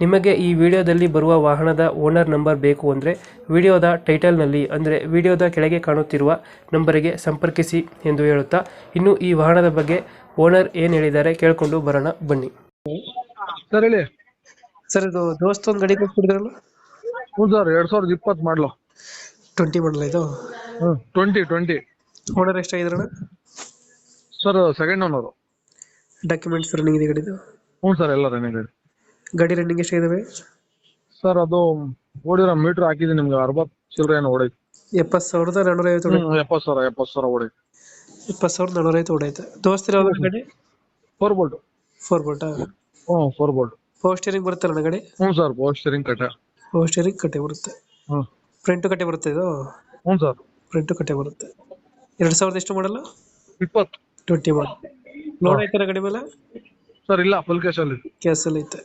ನಿಮಗೆ ಈ ವಿಡಿಯೋದಲ್ಲಿ ಬರುವ ವಾಹನದ ಓನರ್ ನಂಬರ್ ಬೇಕು ಅಂದರೆ ವಿಡಿಯೋದ ಟೈಟಲ್ನಲ್ಲಿ ಅಂದರೆ ವಿಡಿಯೋದ ಕೆಳಗೆ ಕಾಣುತ್ತಿರುವ ನಂಬರಿಗೆ ಸಂಪರ್ಕಿಸಿ ಎಂದು ಹೇಳುತ್ತಾ ಇನ್ನು ಈ ವಾಹನದ ಬಗ್ಗೆ ಓನರ್ ಏನು ಹೇಳಿದ್ದಾರೆ ಕೇಳಿಕೊಂಡು ಬರೋಣ ಬನ್ನಿ. ಸರ್ ಹೇಳಿ. ಸರ್ ಇದು ದೋಸ್ತ ಒಂದು ಗಾಡಿ ಕೊಟ್ಬಿಟ್ಟಿದ್ರಲ್ಲ ಹ್ಞೂ ಸರ್ ಎರಡು ಸಾವಿರದ ಇಪ್ಪತ್ತು ಮಾಡಲು. ಟ್ವೆಂಟಿ ಮಾಡಲ ಇದು? ಹ್ಞೂ twenty twenty. Owner ಎಷ್ಟಾಗಿದ್ರಣ sir second owner documents running ಇದೆ ಗಾಡಿದು? ಹ್ಞೂ ಸರ್ ಎಲ್ಲ ರನ್ನಿಂಗ್ ಗಾಡಿ ಗಾಡಿ ರನ್ನಿಂಗ್ ಎಷ್ಟಿದಾವೆ ಸರ್ ಅದು ಓಡಿರೋ ಮೀಟರ್ ಹಾಕಿದ್ದೀನಿ ನಿಮ್ಗೆ ಅರವತ್ತು ಚಿಲ್ಲರೆ ಏನೋ ಓಡೈತೆ. ಎಪ್ಪತ್ತು ಸಾವಿರದ ನಾನ್ನೂರ ಐವತ್ತು ಹೊಡೆ ಎಪ್ಪತ್ತು ಸಾವಿರ ಎಪ್ಪತ್ತು ಸಾವಿರ ಓಡೈತೆ. ಇಪ್ಪತ್ತು ಸಾವಿರದ ನಾನ್ನೂರ ಐವತ್ತು ಹೊಡೆಯುತ್ತೆ ದೋಸ್ತಿರ ಗಾಡಿ? ಫೋರ್ ಬೋಲ್ಟ್ ಫೋರ್ ಬೋಲ್ಟ್ ಹ್ಞೂ ಫೋರ್ ಬೋಲ್ಟ್ ಫೋರ್ ಸ್ಟೇರಿಂಗ್ ಬರುತ್ತಲ್ಲ ಗಾಡಿ? ಹ್ಞೂ ಸರ್ ಫೋರ್ ಸ್ಟೀರಿಂಗ್ ಕಟ್ಟ. ಫೋರ್ ಸ್ಟೇರಿಂಗ್ ಕಟ್ಟೆ ಬರುತ್ತೆ. ಹ್ಞೂ ಫ್ರಂಟು ಕಟ್ಟೆ ಬರುತ್ತೆ ಇದು? ಹ್ಞೂ ಸರ್ ಫ್ರಂಟು ಕಟ್ಟೆ ಬರುತ್ತೆ. ಎರಡು ಸಾವಿರದ ಎಷ್ಟು ಮಾಡಲ್ಲ ಇಪ್ಪತ್ತು. ಟ್ವೆಂಟಿ ಮಾಡಲ್ ಲೋನ್ ಐತೆ ಗಡಿ ಮೇಲೆ? ಸರ್ ಇಲ್ಲ ಫುಲ್ ಕ್ಯಾಶಲ್ಲಿ ಕ್ಯಾಸಲ್ಲಿ ಐತೆ.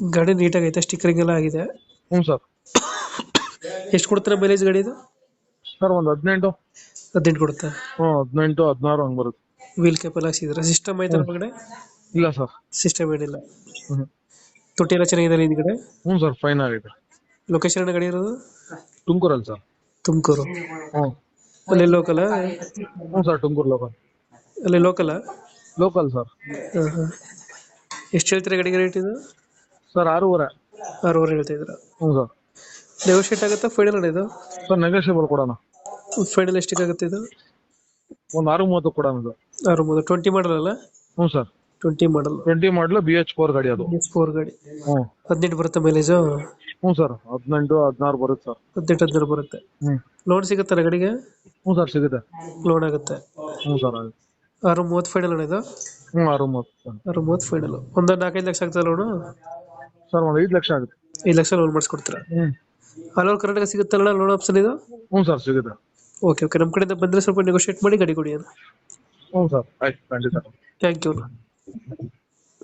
ಗಾಡಿ ನೀಟಾಗಿ ಐತೆ ಸ್ಟಿಕ್ಕರಿಂಗ್ ಎಲ್ಲ ಆಗಿದೆ. ಹ್ಞೂ ಸರ್. ಎಷ್ಟು ಕೊಡ್ತಾರೆ ಮೈಲೇಜ್ ಗಾಡಿ ಇದು? ಸರ್ ಒಂದು ಹದಿನೆಂಟು. ಹದಿನೆಂಟು ಕೊಡುತ್ತೆ? ಹ್ಞೂ ಹದಿನೆಂಟು ಹದಿನಾರು ಹಂಗೆ ಬರುತ್ತೆ. ವೀಲ್ ಕ್ಯಾಪ್ ಎಲ್ಲ ಹಾಕ್ಸಿದ್ರೆ ಸಿಸ್ಟಮ್ ಐತೆ ಒಳಗಡೆ? ಇಲ್ಲ ಸರ್. ಸಿಸ್ಟಮ್ ಏನಿಲ್ಲ. ಹ್ಞೂ ತೊಟ್ಟಿ ಎಲ್ಲ ಚೆನ್ನಾಗಿದೆ ಕಡೆ ಹ್ಞೂ ಸರ್ ಫೈನ್ ಆಗಿದೆ. ಲೊಕೇಶನ್ ಗಾಡಿ ಇರೋದು? ತುಮಕೂರಲ್ಲಿ ಸರ್. ತುಮಕೂರು. ಹ್ಞೂ ಅಲ್ಲಿ ಲೋಕಲ್ ಹ್ಞೂ ಸರ್ ತುಮಕೂರು ಲೋಕಲ್ ಅಲ್ಲಿ ಲೋಕಲ್ ಲೋಕಲ್ ಸರ್. ಎಷ್ಟು ಹೇಳ್ತೀರಾ ಗಾಡಿಗೆ ರೇಟ್ ಇದು? ಸರ್ ಆರೂವರೆ. ಆರೂವರೆ ಹೇಳ್ತಾ ಇದ್ರ ಹ್ಞೂ ಸರ್. ನೆಗೋಷಿಯೇಟ್ ಆಗುತ್ತಾ ಫೈನಲ್ ಇದು? ಸರ್ ನೆಗೋಷಿಯಬಲ್ ಕೊಡೋಣ. ಫೈನಲ್ ಎಷ್ಟಿಗೆ ಆಗುತ್ತೆ ಇದು? ಒಂದು ಆರು ಮೂವತ್ತು ಕೊಡೋಣ ಸರ್. ಆರು ಮೂವತ್ತು ಟ್ವೆಂಟಿ ಮಾಡಲ್ ಅಲ್ಲ? ಹ್ಞೂ sir. Twenty model twenty model B H four ಗಾಡಿ ಅದು. ಫೋರ್ ಗಾಡಿ. ಹ್ಞೂ ಹದಿನೆಂಟು ಬರುತ್ತೆ ಮೈಲೇಜು ಹ್ಞೂ ಸರ್ ಹದಿನೆಂಟು ಹದಿನಾರು ಬರುತ್ತೆ ಸರ್. ಹದಿನೆಂಟು ಹದಿನಾರು ಬರುತ್ತೆ. ಹ್ಞೂ ಲೋನ್ ಸಿಗುತ್ತಲ್ಲ ಗಾಡಿಗೆ? ಹ್ಞೂ ಸರ್ ಸಿಗುತ್ತೆ. ಲೋನ್ ಆಗುತ್ತೆ. ಹ್ಞೂ ಸರ್ ಆರು ಮೂವತ್ತು ಫೈನಲ್ ಅಣ್ಣ ಇದು? ಹ್ಞೂ ಆರು ಮೂವತ್ತು ಆರು ಮೂವತ್ತು ಫೈನಲ್ ಒಂದು ನಾಲ್ಕೈದು ಲಕ್ಷ ಆಗ್ತದೆ ಲೋನು ಸರ್ ಒಂದು ಐದು ಲಕ್ಷ ಆಗುತ್ತೆ. ಐದು ಲಕ್ಷ ಲೋನ್ ಮಾಡಿಸ್ಕೊಡ್ತೀರಾ? ಹ್ಮ್. ಓವರ್ ಕರ್ನಾಟಕ ಸಿಗುತ್ತಲ್ಲ ಲೋನ್ ಆಪ್ಷನ್ ಇದು? ಹ್ಞೂ ಸರ್ ಸಿಗುತ್ತೆ. ಓಕೆ ಓಕೆ ನಮ್ಮ ಕಡೆಯಿಂದ ಬಂದರೆ ಸ್ವಲ್ಪ ನೆಗೋಷಿಯೇಟ್ ಮಾಡಿ ಗಾಡಿ ಕೊಡಿ ಹ್ಞೂ ಸರ್ ಆಯ್ತು ಖಂಡಿತ. Thank you